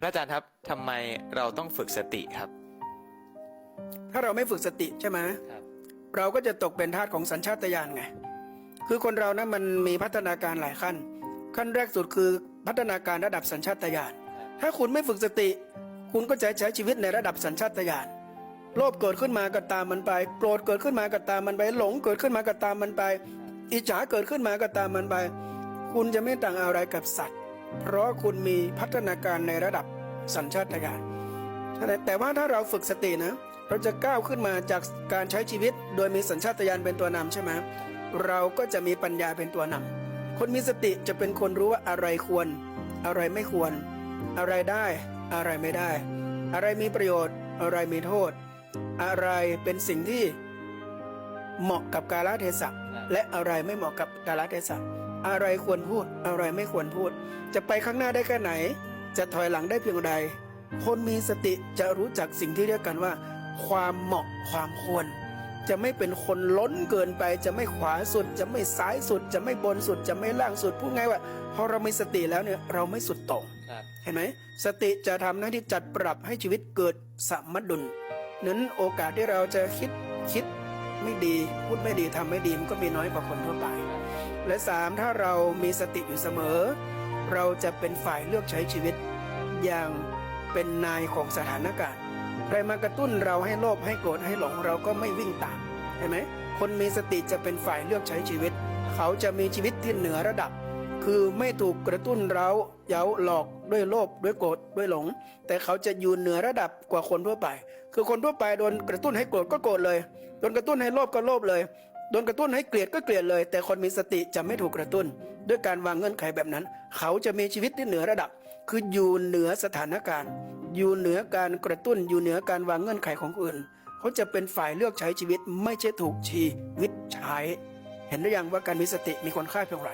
พระอาจารย์ครับทำไมเราต้องฝึกสติครับ ถ้าเราไม่ฝึกสติใช่ไหมครับ เราก็จะตกเป็นทาสของสัญชาตญาณไง คือคนเรานะมันมีพัฒนาการหลายขั้น ขั้นแรกสุดคือพัฒนาการระดับสัญชาตญาณ ถ้าคุณไม่ฝึกสติ คุณก็จะใช้ชีวิตในระดับสัญชาตญาณ โลภเกิดขึ้นมาก็ตามมันไป โกรธเกิดขึ้นมาก็ตามมันไป หลงเกิดขึ้นมาก็ตามมันไป อิจฉาเกิดขึ้นมาก็ตามมันไป คุณจะไม่ต่างอะไรกับสัตว์ เพราะคุณมีพัฒนาการในระดับสัญชาตญาณแต่ว่าถ้าเราฝึกสตินะ เราจะก้าวขึ้นมาจากการใช้ชีวิต โดยมีสัญชาตญาณเป็นตัวนำใช่ไหมเราก็จะมีปัญญาเป็นตัวนำคนมีสติจะเป็นคนรู้ว่าอะไรควร อะไรไม่ควร อะไรได้อะไรไม่ได้ อะไรมีประโยชน์ อะไรมีโทษ อะไรเป็นสิ่งที่เหมาะกับกาลเทศะและอะไรไม่เหมาะกับกาลเทศะ อะไรควรพูด อะไรไม่ควรพูด จะไปข้างหน้าได้แค่ไหน จะถอยหลังได้เพียงใด คนมีสติจะรู้จักสิ่งที่เรียกกันว่า ความเหมาะความควร จะไม่เป็นคนล้นเกินไป จะไม่ขวาสุด จะไม่ซ้ายสุด จะไม่บนสุด จะไม่ล่างสุดพูดง่ายว่าพอเรามีสติแล้วเนี่ยเราไม่สุดโต่งครับเห็นไหมสติจะทำหน้าที่จัดปรับให้ชีวิตเกิดสมดุลนั้นโอกาสที่เราจะคิดคิด ไม่ดี พูดไม่ดีทำไม่ดีมันก็มีน้อยกว่าคนทั่วไป และสามถ้าเรามีสติอยู่เสมอ เราจะเป็นฝ่ายเลือกใช้ชีวิต อย่างเป็นนายของสถานการณ์ใครมากระตุ้นเราให้โลภให้โกรธให้หลงเราก็ไม่วิ่งตามเห็นไหมคนมีสติจะเป็นฝ่ายเลือกใช้ชีวิต เขาจะมีชีวิตที่เหนือระดับ คือไม่ถูกกระตุ้นเราเย้าหลอกด้วยโลภด้วยโกรธด้วยหลง แต่เขาจะอยู่เหนือระดับกว่าคนทั่วไป คือคนทั่วไปโดนกระตุ้นให้โกรธก็โกรธเลย โดนกระตุ้นให้โลภก็โลภเลย โดนกระตุ้นให้เกลียดก็เกลียดเลย แต่คนมีสติจะไม่ถูกกระตุ้น ด้วยการวางเงื่อนไขแบบนั้น เขาจะมีชีวิตที่เหนือระดับ คืออยู่เหนือสถานการณ์ อยู่เหนือการกระตุ้น อยู่เหนือการวางเงื่อนไขของอื่น เขาจะเป็นฝ่ายเลือกใช้ชีวิตไม่ใช่ถูกชีวิตใช้ เห็นหรือยังว่าการมีสติมีคุณค่าเพียงไร